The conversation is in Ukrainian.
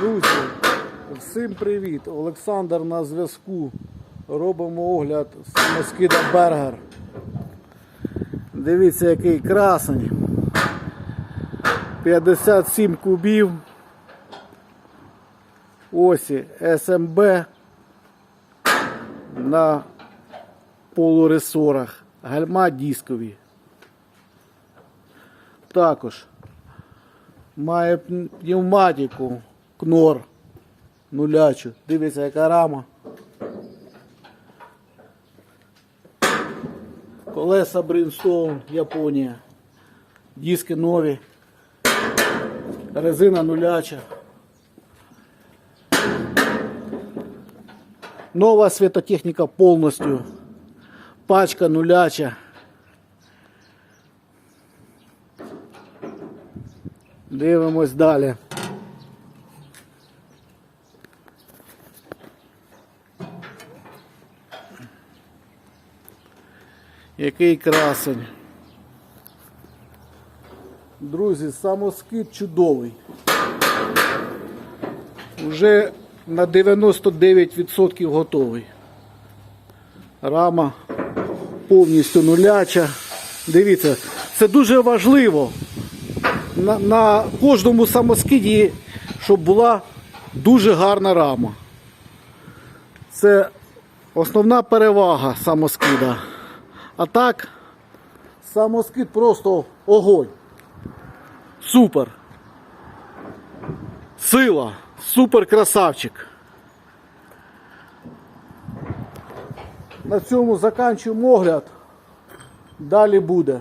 Друзі, всім привіт! Олександр на зв'язку. Робимо огляд самоскида Бергер. Дивіться, який красень. 57 кубів. Осі СМБ на полуресорах. Гальма дискові. Також має пневматику кнор нулячу. Дивіться, яка рама. Колеса Brimstone, Японія. Диски нові. Резина нуляча. Нова світотехніка повністю. Пачка нуляча. Дивимось далі. Який красень. Друзі, самоскид чудовий. Уже на 99% готовий. Рама повністю нуляча. Дивіться, це дуже важливо на, на кожному самоскиді, щоб була дуже гарна рама. Це основна перевага самоскида. А так, самоскид просто огонь. Супер. Сила. Супер красавчик. На цьому заканчуємо огляд. Далі буде.